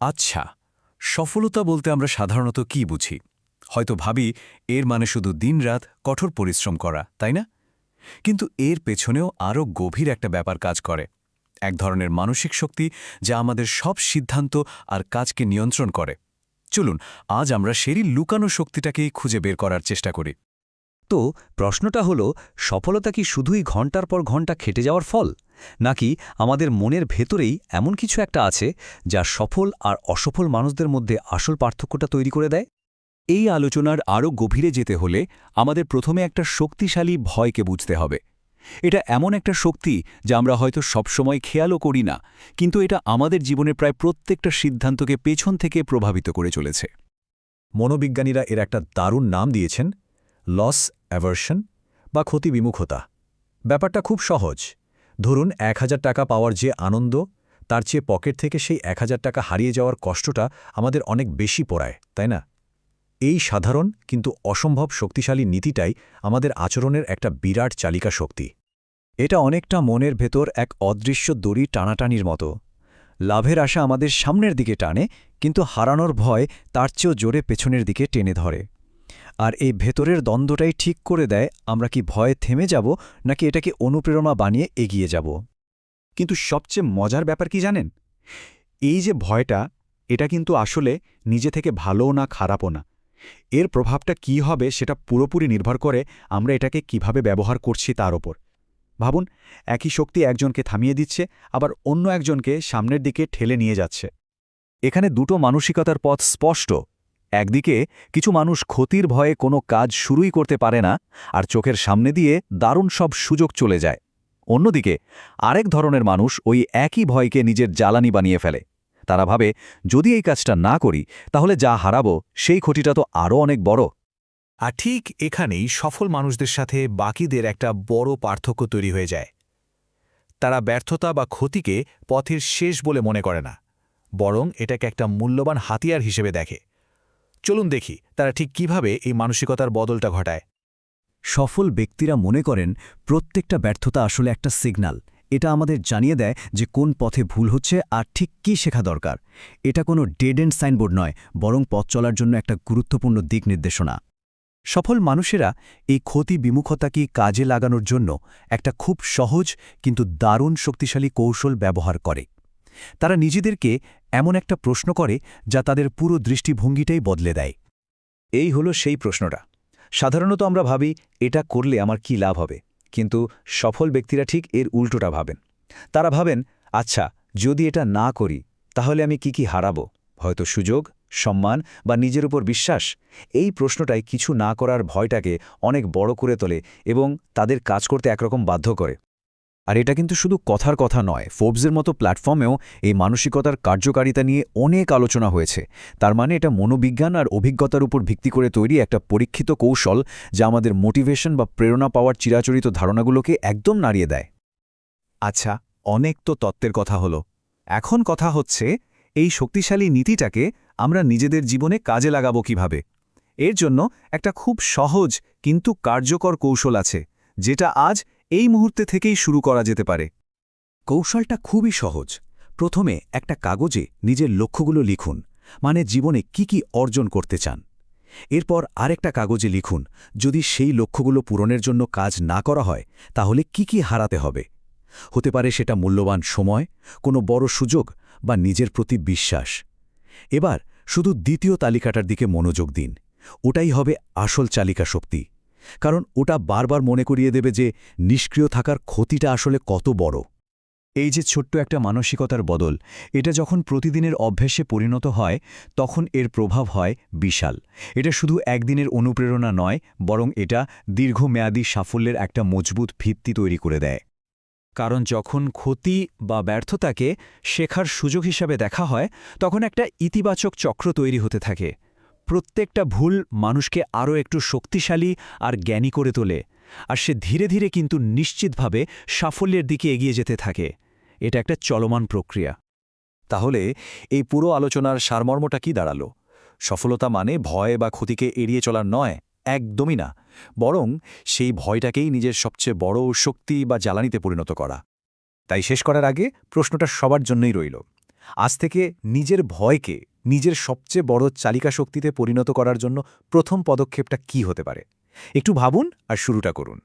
আচ্ছা সফলতা বলতে আমরা সাধারণত কি বুঝি? হয়তো ভাবি, এর মানে শুধু দিনরাত কঠোর পরিশ্রম করা, তাই না? কিন্তু এর পেছনেও আরও গভীর একটা ব্যাপার কাজ করে। এক ধরনের মানসিক শক্তি যা আমাদের সব সিদ্ধান্ত আর কাজকে নিয়ন্ত্রণ করে। চলুন, আজ আমরা সেরই লুকানো শক্তিটাকেই খুঁজে বের করার চেষ্টা করি। তো, প্রশ্নটা হলো, সফলতা কি শুধুই ঘণ্টার পর ঘণ্টা খেটে যাওয়ার ফল? নাকি আমাদের মনের ভেতরেই এমন কিছু একটা আছে যা সফল আর অসফল মানুষদের মধ্যে আসল পার্থক্যটা তৈরি করে দেয়? এই আলোচনার আরও গভীরে যেতে হলে আমাদের প্রথমে একটা শক্তিশালী ভয়কে বুঝতে হবে। এটা এমন একটা শক্তি যা আমরা হয়তো সবসময় খেয়ালও করি না, কিন্তু এটা আমাদের জীবনের প্রায় প্রত্যেকটা সিদ্ধান্তকে পেছন থেকে প্রভাবিত করে চলেছে। মনোবিজ্ঞানীরা এর একটা দারুণ নাম দিয়েছেন, লস অ্যাভার্শন বা ক্ষতি বিমুখতা ব্যাপারটা খুব সহজ। ধরুন এক হাজার টাকা পাওয়ার যে আনন্দ, তার চেয়ে পকেট থেকে সেই এক হাজার টাকা হারিয়ে যাওয়ার কষ্টটা আমাদের অনেক বেশি পড়ায়, তাই না? এই সাধারণ কিন্তু অসম্ভব শক্তিশালী নীতিটাই আমাদের আচরণের একটা বিরাট চালিকা শক্তি। এটা অনেকটা মনের ভেতর এক অদৃশ্য দড়ি টানাটানির মতো। লাভের আশা আমাদের সামনের দিকে টানে, কিন্তু হারানোর ভয় তার চেয়েও জোরে পেছনের দিকে টেনে ধরে। আর এই ভেতরের দ্বন্দ্বটাই ঠিক করে দেয়, আমরা কি ভয়ে থেমে যাব, নাকি এটাকে অনুপ্রেরণা বানিয়ে এগিয়ে যাব? কিন্তু সবচেয়ে মজার ব্যাপার কি জানেন? এই যে ভয়টা, এটা কিন্তু আসলে নিজে থেকে ভালোও না, খারাপও না। এর প্রভাবটা কি হবে সেটা পুরোপুরি নির্ভর করে আমরা এটাকে কীভাবে ব্যবহার করছি তার ওপর। ভাবুন, একই শক্তি একজনকে থামিয়ে দিচ্ছে, আবার অন্য একজনকে সামনের দিকে ঠেলে নিয়ে যাচ্ছে। এখানে দুটো মানসিকতার পথ স্পষ্ট। একদিকে কিছু মানুষ ক্ষতির ভয়ে কোনো কাজ শুরুই করতে পারে না, আর চোখের সামনে দিয়ে দারুণ সব সুযোগ চলে যায়। অন্যদিকে, আরেক ধরনের মানুষ ওই একই ভয়কে নিজের জ্বালানি বানিয়ে ফেলে। তারা ভাবে, যদি এই কাজটা না করি, তাহলে যা হারাবো, সেই ক্ষতিটা তো আরও অনেক বড়। আর ঠিক এখানেই সফল মানুষদের সাথে বাকিদের একটা বড় পার্থক্য তৈরি হয়ে যায়। তারা ব্যর্থতা বা ক্ষতিকে পথের শেষ বলে মনে করে না, বরং এটাকে একটা মূল্যবান হাতিয়ার হিসেবে দেখে। চলুন দেখি তারা ঠিক কীভাবে এই মানসিকতার বদলটা ঘটায়। সফল ব্যক্তিরা মনে করেন, প্রত্যেকটা ব্যর্থতা আসলে একটা সিগন্যাল এটা আমাদের জানিয়ে দেয় যে কোন পথে ভুল হচ্ছে আর ঠিক কী শেখা দরকার। এটা কোনো ডেড এন্ড সাইনবোর্ড নয়, বরং পথ চলার জন্য একটা গুরুত্বপূর্ণ দিক নির্দেশনা। সফল মানুষেরা এই ক্ষতি বিমুখতাকে কাজে লাগানোর জন্য একটা খুব সহজ কিন্তু দারুণ শক্তিশালী কৌশল ব্যবহার করে। তারা নিজেদেরকে এমন একটা প্রশ্ন করে যা তাদের পুরো দৃষ্টিভঙ্গিটাই বদলে দেয়। এই হলো সেই প্রশ্নটা। সাধারণত আমরা ভাবি, এটা করলে আমার কি লাভ হবে? কিন্তু সফল ব্যক্তিরা ঠিক এর উল্টোটা ভাবেন। তারা ভাবেন আচ্ছা যদি এটা না করি, তাহলে আমি কি কি হারাবো? হয়তো সুযোগ, সম্মান বা নিজের উপর বিশ্বাস? এই প্রশ্নটাই কিছু না করার ভয়টাকে অনেক বড় করে তোলে এবং তাদের কাজ করতে একরকম বাধ্য করে। আর এটা কিন্তু শুধু কথার কথা নয় ফোর্বসের মতো প্ল্যাটফর্মেও এই মানসিকতার কার্যকারিতা নিয়ে অনেক আলোচনা হয়েছে। তার মানে এটা মনোবিজ্ঞান আর অভিজ্ঞতার উপর ভিত্তি করে তৈরি একটা পরীক্ষিত কৌশল যা আমাদের মোটিভেশন বা প্রেরণা পাওয়ার চিরাচরিত ধারণাগুলোকে একদম নাড়িয়ে দেয়। আচ্ছা অনেক তো তত্ত্বের কথা হলো। এখন কথা হচ্ছে, এই শক্তিশালী নীতিটাকে আমরা নিজেদের জীবনে কাজে লাগাবো কীভাবে? এর জন্য একটা খুব সহজ কিন্তু কার্যকর কৌশল আছে, যেটা আজ এই মুহূর্তে থেকেই শুরু করা যেতে পারে। কৌশলটা খুবই সহজ। প্রথমে একটা কাগজে নিজের লক্ষ্যগুলো লিখুন মানে জীবনে কি কি অর্জন করতে চান। এরপর আরেকটা কাগজে লিখুন, যদি সেই লক্ষ্যগুলো পূরণের জন্য কাজ না করা হয়, তাহলে কি কি হারাতে হবে? হতে পারে সেটা মূল্যবান সময়, কোনো বড় সুযোগ, বা নিজের প্রতি বিশ্বাস। এবার শুধু দ্বিতীয় তালিকাটার দিকে মনোযোগ দিন। ওটাই হবে আসল চালিকা শক্তি। কারণ ওটা বারবার মনে করিয়ে দেবে যে নিষ্ক্রিয় থাকার ক্ষতিটা আসলে কত বড়। এই যে ছোট্ট একটা মানসিকতার বদল, এটা যখন প্রতিদিনের অভ্যেসে পরিণত হয়, তখন এর প্রভাব হয় বিশাল। এটা শুধু একদিনের অনুপ্রেরণা নয়, বরং এটা দীর্ঘমেয়াদী সাফল্যের একটা মজবুত ভিত্তি তৈরি করে দেয়। কারণ যখন ক্ষতি বা ব্যর্থতাকে শেখার সুযোগ হিসাবে দেখা হয়, তখন একটা ইতিবাচক চক্র তৈরি হতে থাকে। প্রত্যেকটা ভুল মানুষকে আরও একটু শক্তিশালী আর জ্ঞানী করে তোলে, আর সে ধীরে ধীরে কিন্তু নিশ্চিতভাবে সাফল্যের দিকে এগিয়ে যেতে থাকে। এটা একটা চলমান প্রক্রিয়া। তাহলে এই পুরো আলোচনার সারমর্মটা কি দাঁড়াল? সফলতা মানে ভয় বা ক্ষতিকে এড়িয়ে চলার নয়, একদমই না। বরং সেই ভয়টাকেই নিজের সবচেয়ে বড় শক্তি বা জ্বালানিতে পরিণত করা। তাই শেষ করার আগে প্রশ্নটা সবার জন্যই রইল। আজ থেকে নিজের ভয়কে নিজের সবচেয়ে বড় চালিকা শক্তিতে পরিণত করার জন্য প্রথম পদক্ষেপটা কি হতে পারে? একটু ভাবুন আর শুরুটা করুন।